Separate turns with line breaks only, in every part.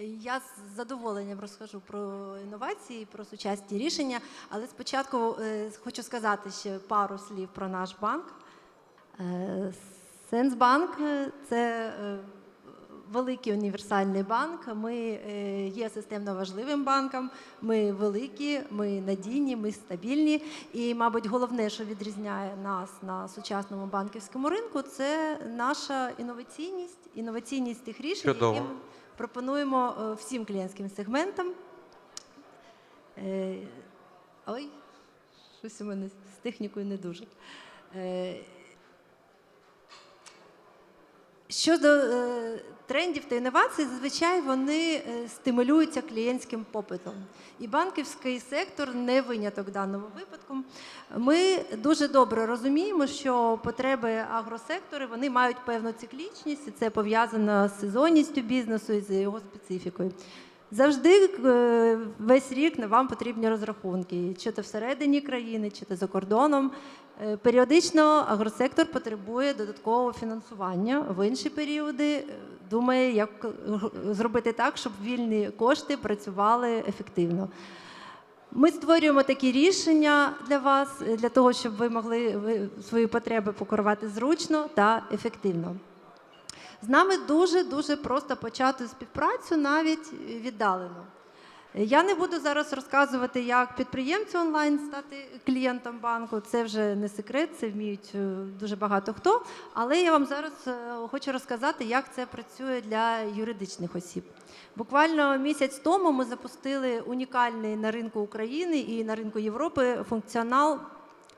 Я з задоволенням розкажу про інновації, про сучасні рішення, але спочатку е, хочу сказати ще пару слів про наш банк. Е, Сенсбанк е, це великий універсальний банк. Ми є системно важливим банком. Ми великі, ми надійні, ми стабільні. І, мабуть, головне, що відрізняє нас на сучасному банківському ринку, це наша інноваційність, інноваційність тих рішень,
Чудово.
які пропонуємо е, всім клієнтським сегментам. Е, Ой, щось у мене з технікою не дуже. Щодо е, трендів та інновацій, зазвичай вони е, стимулюються клієнтським попитом. І банківський сектор не виняток в даному випадку. Ми дуже добре розуміємо, що потреби агросектору вони мають певну циклічність, і це пов'язано з сезонністю бізнесу і з його специфікою. Завжди е, весь рік вам потрібні розрахунки, чи то всередині країни, чи то за кордоном. Е, Періодично агросектор потребує додаткового фінансування. В інші періоди е, думає, як зробити так, щоб вільні кошти працювали ефективно. Ми створюємо такі рішення для вас, для того, щоб ви могли свої потреби покривати зручно та ефективно. З нами дуже дуже просто почати співпрацю навіть віддалено. Я не буду зараз розказувати, як підприємцю онлайн стати клієнтом банку. Це вже не секрет, це вміють е, дуже багато хто. Але я вам зараз е, хочу розказати, як це працює для юридичних осіб. Буквально місяць тому ми запустили унікальний на ринку України і на ринку Європи функціонал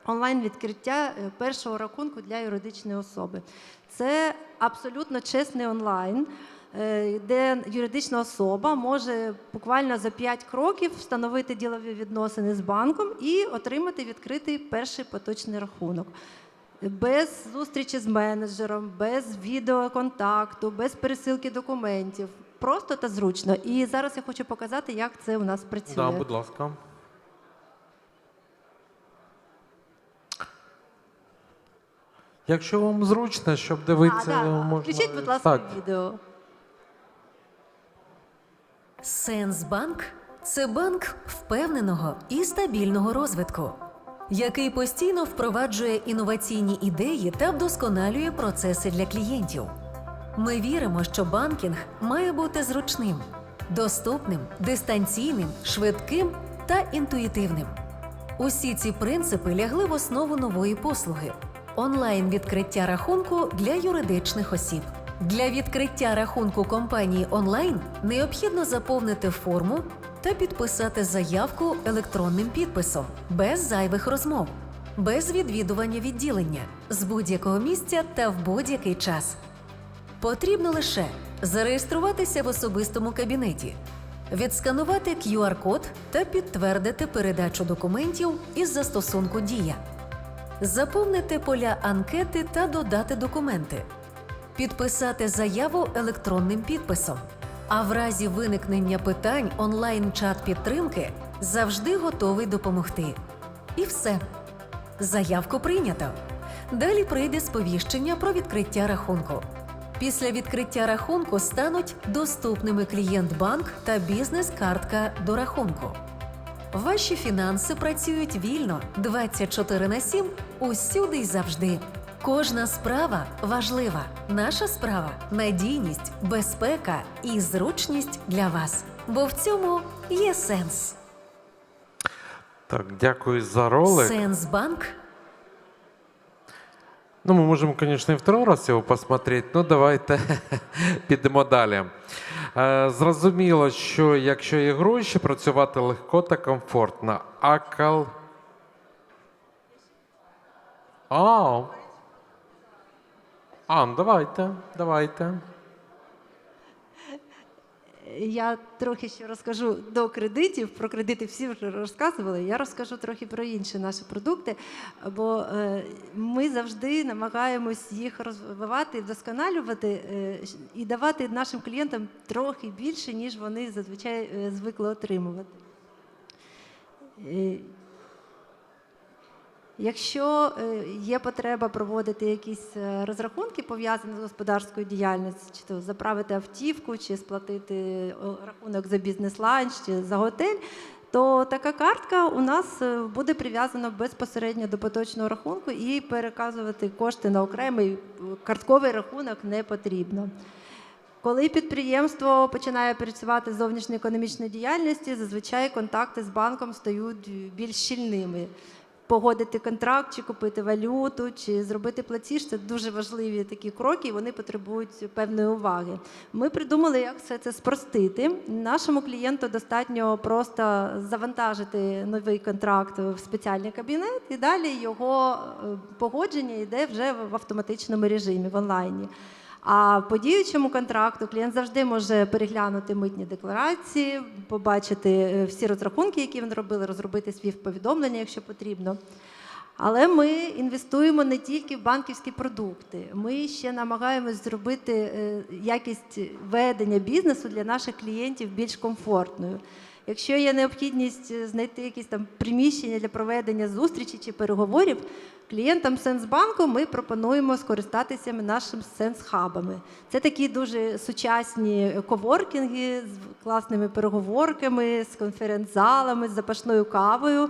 онлайн відкриття е, першого рахунку для юридичної особи. Це абсолютно чесний онлайн, е, де юридична особа може буквально за 5 кроків встановити ділові відносини з банком і отримати відкритий перший поточний рахунок. Без зустрічі з менеджером, без відеоконтакту, без пересилки документів. Просто та зручно. І зараз я хочу показати, як це у нас працює.
Да, будь ласка. Якщо вам зручно, щоб дивитися,
А, да.
можна.
Включіть, будь ласка,
Так.
відео.
Сенсбанк це банк впевненого і стабільного розвитку, який постійно впроваджує інноваційні ідеї та вдосконалює процеси для клієнтів. Ми віримо, що банкінг має бути зручним, доступним, дистанційним, швидким та інтуїтивним. Усі ці принципи лягли в основу нової послуги онлайн відкриття рахунку для юридичних осіб. Для відкриття рахунку компанії онлайн необхідно заповнити форму та підписати заявку електронним підписом без зайвих розмов, без відвідування відділення з будь-якого місця та в будь-який час. Потрібно лише зареєструватися в особистому кабінеті, відсканувати QR-код та підтвердити передачу документів із застосунку Дія, заповнити поля анкети та додати документи, підписати заяву електронним підписом. А в разі виникнення питань онлайн-чат підтримки завжди готовий допомогти. І все. Заявку прийнято. Далі прийде сповіщення про відкриття рахунку. Після відкриття рахунку стануть доступними клієнт-банк та бізнес-картка до рахунку. Ваші фінанси працюють вільно 24 на 7 усюди й завжди. Кожна справа важлива. Наша справа надійність, безпека і зручність для вас. Бо в цьому є сенс.
Так, дякую за ролик.
Сенсбанк
Ну, ми можемо, звісно, і второй раз його посмотреть, ну давайте підемо далі. Е, зрозуміло, що якщо є гроші, працювати легко та комфортно. А кал... А, а, ну давайте, давайте.
Я трохи ще розкажу до кредитів. Про кредити всі вже розказували. Я розкажу трохи про інші наші продукти, бо е, ми завжди намагаємось їх розвивати, вдосконалювати е, і давати нашим клієнтам трохи більше, ніж вони зазвичай е, звикли отримувати. Якщо е, є потреба проводити якісь е, розрахунки пов'язані з господарською діяльністю, чи то заправити автівку, чи сплатити рахунок за бізнес-ланч, чи за готель, то така картка у нас е, буде прив'язана безпосередньо до поточного рахунку і переказувати кошти на окремий картковий рахунок не потрібно. Коли підприємство починає працювати з зовнішньоекономічної діяльності, зазвичай контакти з банком стають більш щільними. Погодити контракт, чи купити валюту, чи зробити платіж це дуже важливі такі кроки, і вони потребують певної уваги. Ми придумали, як все це спростити. Нашому клієнту достатньо просто завантажити новий контракт в спеціальний кабінет, і далі його е, погодження йде вже в автоматичному режимі в онлайні. А по діючому контракту клієнт завжди може переглянути митні декларації, побачити е, всі розрахунки, які він робив, розробити свій повідомлення, якщо потрібно. Але ми інвестуємо не тільки в банківські продукти. Ми ще намагаємось зробити е, якість ведення бізнесу для наших клієнтів більш комфортною. Якщо є необхідність е, знайти якісь там приміщення для проведення зустрічі чи переговорів, клієнтам Сенсбанку ми пропонуємо скористатися нашими сенс-хабами. Це такі дуже сучасні коворкінги з класними переговорками, з конференц-залами, з запашною кавою.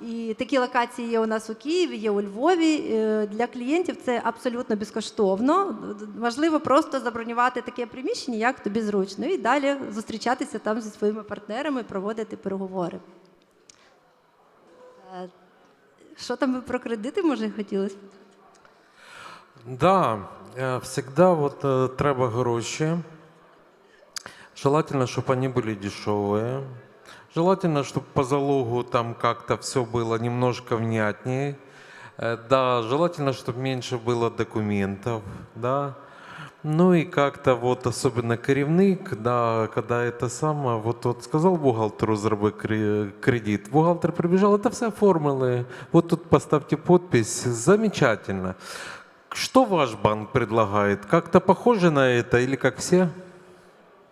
І такі локації є у нас у Києві, є у Львові. Е, Для клієнтів це абсолютно безкоштовно. Важливо просто забронювати таке приміщення, як тобі зручно, і далі зустрічатися там зі своїми партнерами, проводити переговори. Е, Що там ви про кредити, може, хотілося? б?
Да, е, всегда вот е, треба гроші. Желательно, чтобы они были дешевые. Желательно, чтобы по залогу там как-то все было немножко внятнее. Э, Да, желательно, чтобы меньше было документов, да. Ну и как-то вот особенно керівник, да, когда это самое, вот, вот сказал бухгалтеру зроби кре- кредит, бухгалтер прибежал, это все оформили, вот тут поставьте подпись, замечательно. Что ваш банк предлагает? Как-то похоже на это или как все?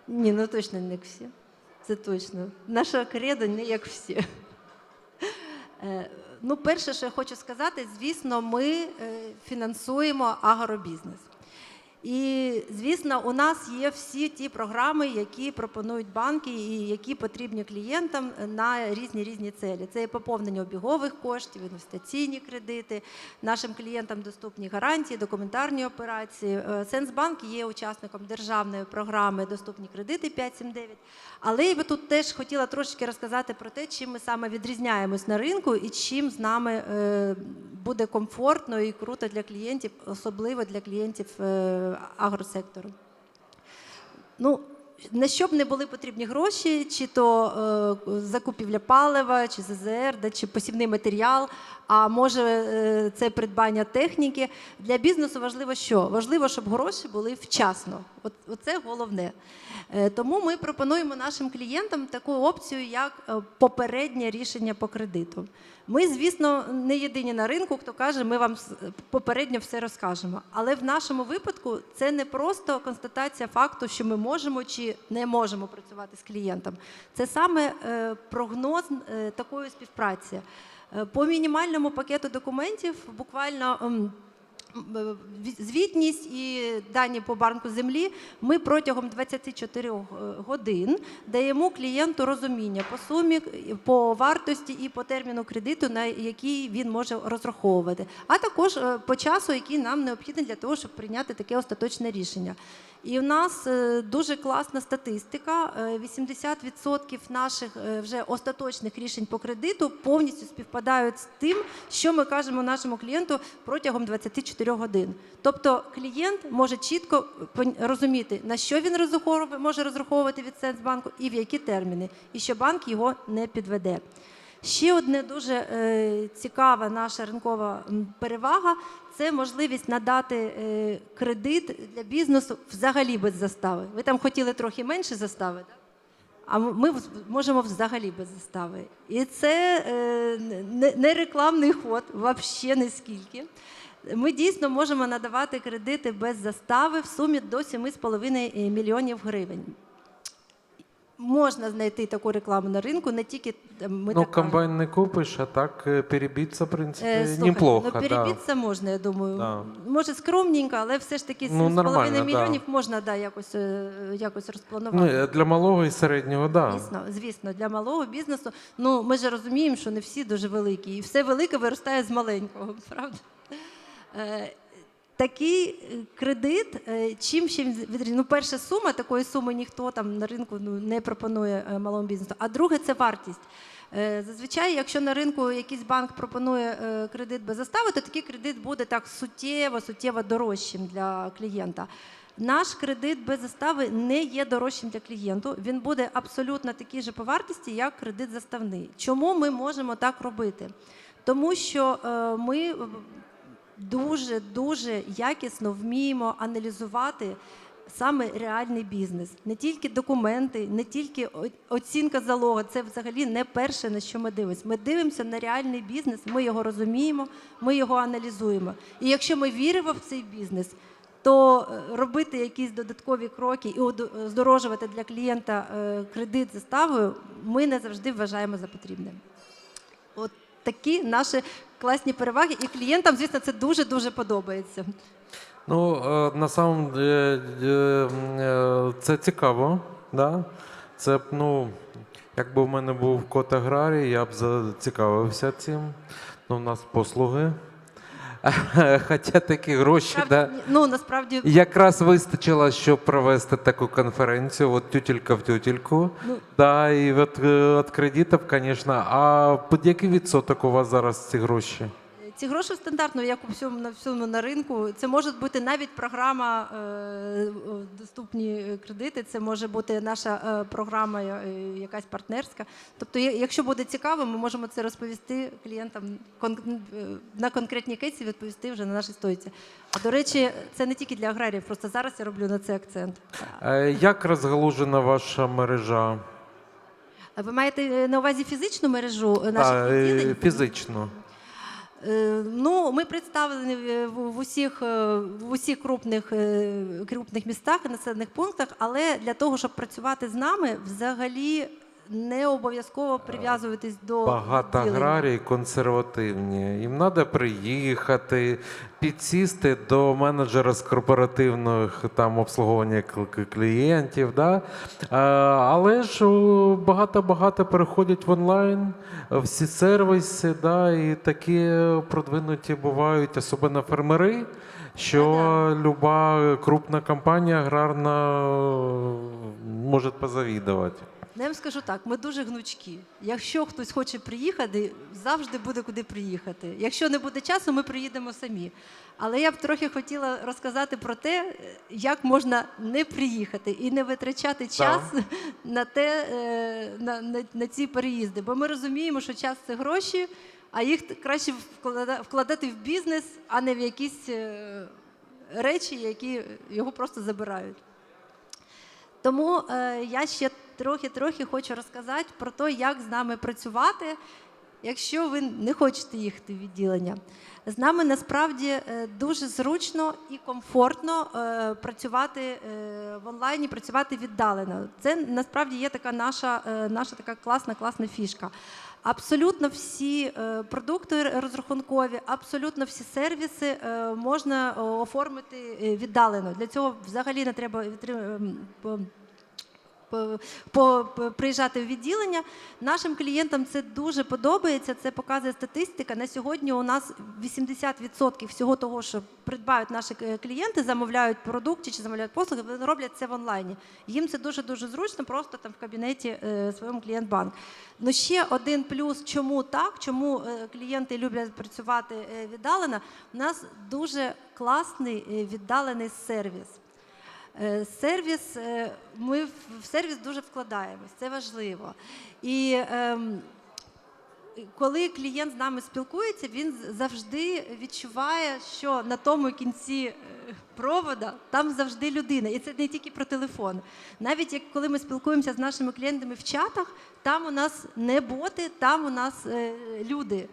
Ні, ну точно не як всі. Це точно. Наша кредо не як всі. Е, Ну, перше, що я хочу сказати, звісно, ми е, фінансуємо агробізнес. І, звісно, у нас є всі ті програми, які пропонують банки і які потрібні клієнтам на різні різні цілі. Це і поповнення обігових коштів, інвестиційні кредити. Нашим клієнтам доступні гарантії, документарні операції. Е, Сенсбанк є учасником державної програми Доступні кредити 579. Але я би тут теж хотіла трошечки розказати про те, чим ми саме відрізняємось на ринку і чим з нами е, буде комфортно і круто для клієнтів, особливо для клієнтів е, агросектору. Ну, на що б не були потрібні гроші, чи то е, закупівля палива, чи ЗЗР, да, чи посівний матеріал, а може е, це придбання техніки. Для бізнесу важливо що? Важливо, щоб гроші були вчасно. От, оце головне. Е, тому ми пропонуємо нашим клієнтам таку опцію, як е, попереднє рішення по кредиту. Ми, звісно, не єдині на ринку, хто каже, ми вам попередньо все розкажемо. Але в нашому випадку це не просто констатація факту, що ми можемо чи не можемо працювати з клієнтом. Це саме е, прогноз е, такої співпраці. Е, По мінімальному пакету документів буквально. Е, звітність і дані по банку землі ми протягом 24 годин даємо клієнту розуміння по сумі, по вартості і по терміну кредиту, на який він може розраховувати, а також е, по часу, який нам необхідний для того, щоб прийняти таке остаточне рішення. І в нас е, дуже класна статистика. Е, 80% наших е, вже остаточних рішень по кредиту повністю співпадають з тим, що ми кажемо нашому клієнту протягом 24 годин. Тобто клієнт може чітко розуміти, на що він може розраховувати від Сенсбанку і в які терміни, і що банк його не підведе. Ще одне дуже е, цікава наша ринкова перевага це можливість надати е, кредит для бізнесу взагалі без застави. Ви там хотіли трохи менше застави, так? А ми можемо взагалі без застави. І це е, не, рекламний ход, взагалі не скільки. Ми дійсно можемо надавати кредити без застави в сумі до 7,5 мільйонів гривень. Можна знайти таку рекламу на ринку, не тільки ми
ну,
так
комбайн не купиш, а так е, перебіться, в принципі,
Е, слухай,
неплохо.
ну,
да.
можна, я думаю.
Да.
Може, скромненько, але все ж таки
Ну,
7,5
нормально,
мільйонів
да.
можна да, якось, е, якось розпланувати.
Ну, е, для малого і середнього, так. Да.
Звісно, звісно, для малого бізнесу. Ну, ми ж розуміємо, що не всі дуже великі, і все велике виростає з маленького, правда? Такий е, кредит, е, чим ще відрізняється? Ну, перша сума, такої суми ніхто там на ринку ну, не пропонує е, малому бізнесу. А друге це вартість. Зазвичай, якщо на ринку якийсь банк пропонує кредит без застави, то такий кредит буде так суттєво, суттєво дорожчим для клієнта. Наш кредит без застави не є дорожчим для клієнту. Він буде абсолютно такий же по вартості, як кредит заставний. Чому ми можемо так робити? Тому що ми дуже дуже якісно вміємо аналізувати саме реальний бізнес, не тільки документи, не тільки оцінка залога. Це взагалі не перше на що ми дивимося. Ми дивимося на реальний бізнес, ми його розуміємо, ми його аналізуємо. І якщо ми віримо в цей бізнес. То е, робити якісь додаткові кроки і здорожувати для клієнта е, кредит заставою ми не завжди вважаємо за потрібним. От такі наші класні переваги, і клієнтам, звісно, це дуже дуже подобається.
Ну, е, на самом е, це цікаво, да? Це б, ну, якби в мене був код аграрій, я б зацікавився цим. Ну, у нас послуги. Хоча такі гроші, да.
Ну насправді
Якраз вистачило, щоб провести таку конференцію, от тютелька в тютельку.
Ну.
Да, і е, від кредитів, звісно. А під який відсоток у вас зараз ці гроші?
Ці гроші стандартно, як у всьому на всьому на ринку. Це може бути навіть програма е, доступні кредити. Це може бути наша е, програма, е, якась партнерська. Тобто, якщо буде цікаво, ми можемо це розповісти клієнтам е, на конкретній кейсі, відповісти вже на нашій стойці. А до речі, це не тільки для аграріїв, просто зараз я роблю на це акцент.
Е, Як розгалужена ваша мережа?
Ви маєте е, на увазі фізичну мережу е, наших
е,
відділень?
фізично.
Е, Ну, ми представлені в в усіх, е, в усіх крупних, е, крупних містах і населених пунктах, але для того, щоб працювати з нами, взагалі не обов'язково прив'язуватись до
Багато аграрії консервативні. Їм треба приїхати, підсісти до менеджера з корпоративних там обслуговування клієнтів. Да? Але ж багато-багато переходять в онлайн, всі сервіси, да, і такі продвинуті бувають, особливо фермери. Що люба крупна компанія аграрна може позавідувати.
Ну, Я вам скажу так, ми дуже гнучкі. Якщо хтось хоче приїхати, завжди буде куди приїхати. Якщо не буде часу, ми приїдемо самі. Але я б трохи хотіла розказати про те, як можна не приїхати і не витрачати час на, те, е, на, на, на ці переїзди. Бо ми розуміємо, що час це гроші, а їх краще вкладати в бізнес, а не в якісь е, речі, які його просто забирають. Тому е, я ще трохи-трохи хочу розказати про те, як з нами працювати, якщо ви не хочете їхати в відділення. З нами насправді е, дуже зручно і комфортно е, працювати е, в онлайні, працювати віддалено. Це насправді є така наша, наша така класна, класна фішка. Абсолютно всі продукти розрахункові, абсолютно всі сервіси можна оформити віддалено. Для цього взагалі не треба ем, по- приїжджати в відділення. Нашим клієнтам це дуже подобається. Це показує статистика. На сьогодні у нас 80% всього того, що придбають наші е, клієнти, замовляють продукти чи замовляють послуги, вони роблять це в онлайні. Їм це дуже дуже зручно, просто там в кабінеті е, своєму клієнт-банк. Ну ще один плюс, чому так, чому е, клієнти люблять працювати віддалено. У нас дуже класний віддалений сервіс. Е, Сервіс, е, ми в сервіс дуже вкладаємось, це важливо. І ем, коли клієнт з нами спілкується, він завжди відчуває, що на тому кінці е, провода там завжди людина. І це не тільки про телефон. Навіть як коли ми спілкуємося з нашими клієнтами в чатах, там у нас не боти, там у нас люди.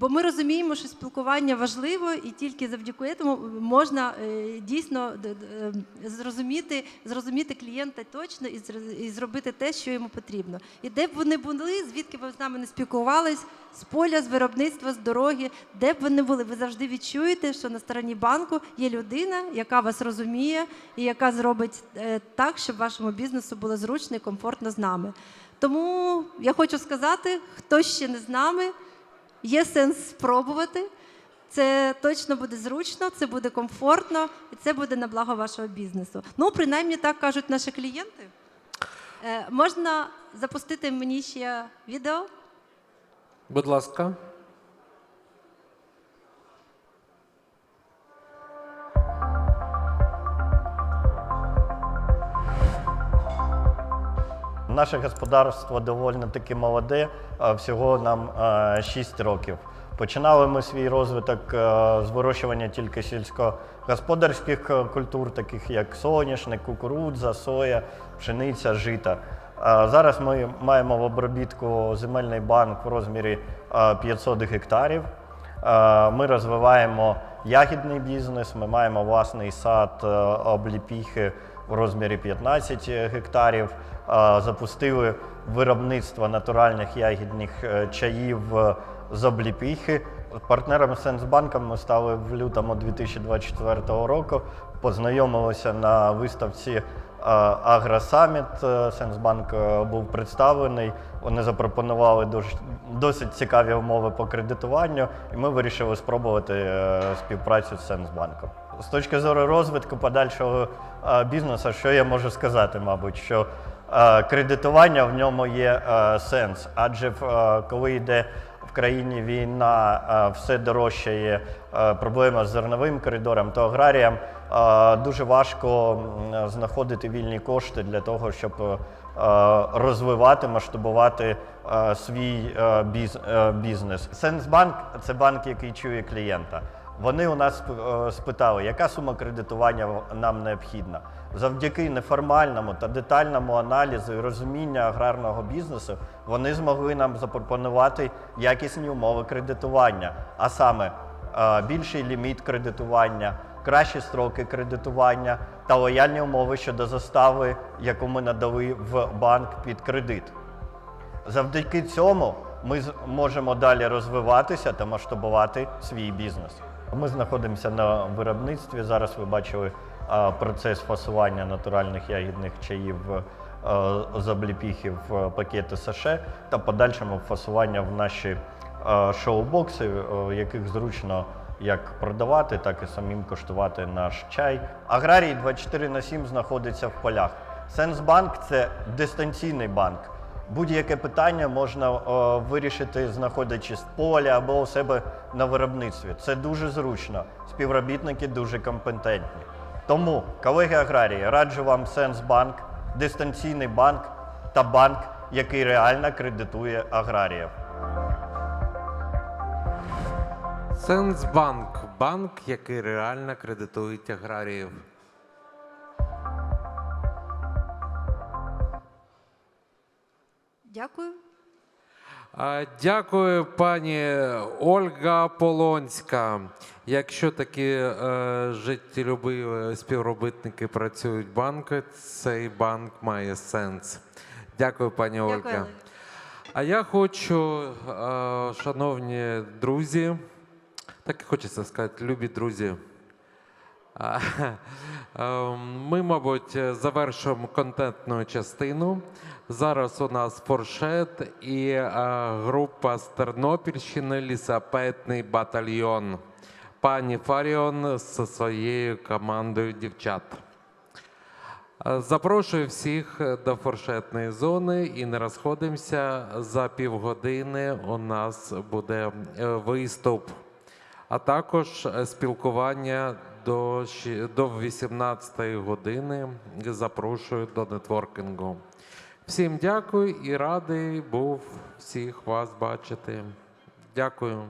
Бо ми розуміємо, що спілкування важливо, і тільки завдяки цьому можна е, дійсно е, зрозуміти, зрозуміти клієнта точно і зр- зробити те, що йому потрібно. І де б вони були, звідки ви з нами не спілкувались, з поля, з виробництва, з дороги, де б ви не були, ви завжди відчуєте, що на стороні банку є людина, яка вас розуміє і яка зробить е, так, щоб вашому бізнесу було зручно і комфортно з нами. Тому я хочу сказати, хто ще не з нами, є сенс спробувати. Це точно буде зручно, це буде комфортно і це буде на благо вашого бізнесу. Ну, принаймні так кажуть наші клієнти. Е, можна запустити мені ще відео?
Будь ласка.
Наше господарство доволі таки молоде, всього нам 6 років. Починали ми свій розвиток е, з вирощування тільки сільськогосподарських е, культур, таких як соняшник, кукурудза, соя, пшениця, жита. Зараз ми маємо в обробітку земельний банк в розмірі е, 500 гектарів. Е, Ми розвиваємо ягідний бізнес, ми маємо власний сад е, обліпіхи в розмірі 15 гектарів. Е, Запустили виробництво натуральних ягідних е, чаїв е, з обліпіхи. Партнером Сенсбанком ми стали в лютому 2024 року. Познайомилися на виставці Агросаміт. Сенсбанк був представлений. Вони запропонували дуже, досить цікаві умови по кредитуванню, і ми вирішили спробувати е, співпрацю з Сенсбанком. З точки зору розвитку подальшого е, бізнесу, що я можу сказати, мабуть, що е, кредитування в ньому є сенс, адже коли йде в країні війна, все дорожчає, е, проблема з зерновим коридором, то аграріям дуже важко знаходити вільні кошти для того, щоб розвивати, масштабувати е, свій е, біз- е, бізнес. Сенсбанк це банк, який чує клієнта. Вони у нас е, спитали, яка сума кредитування нам необхідна. Завдяки неформальному та детальному аналізу і розумінню аграрного бізнесу вони змогли нам запропонувати якісні умови кредитування, а саме е, більший ліміт кредитування, кращі строки кредитування та лояльні умови щодо застави, яку ми надали в банк під кредит. Завдяки цьому ми можемо далі розвиватися та масштабувати свій бізнес. Ми знаходимося на виробництві. Зараз ви бачили процес фасування натуральних ягідних чаїв з обліпіхи в пакети саше та подальшому фасування в наші шоу-бокси, яких зручно як продавати, так і самим коштувати наш чай. Аграрій 24 на 7 знаходиться в полях. Сенсбанк це дистанційний банк. Будь-яке питання можна е, вирішити, знаходячись в полі або у себе на виробництві. Це дуже зручно. Співробітники дуже компетентні. Тому, колеги аграрії, раджу вам Сенсбанк, дистанційний банк та банк, який реально кредитує аграріїв.
Сенсбанк банк, який реально кредитує аграріїв.
Дякую.
Дякую, пані Ольга Полонська. Якщо такі е, життєлюбиві співробітники працюють в банку, цей банк має сенс. Дякую, пані
Дякую.
Ольга. А я хочу, е, шановні друзі, так і хочеться сказати, любі друзі. Е, Ми, мабуть, завершимо контентну частину. Зараз у нас форшет і е, група з Тернопільщини лісапетний батальйон. Пані Фаріон зі своєю командою дівчат. Е, Запрошую всіх до форшетної зони і не розходимося. За півгодини у нас буде е, виступ, а також е, спілкування до, щ- до 18 години. Запрошую до нетворкінгу. Всім дякую і радий був всіх вас бачити. Дякую.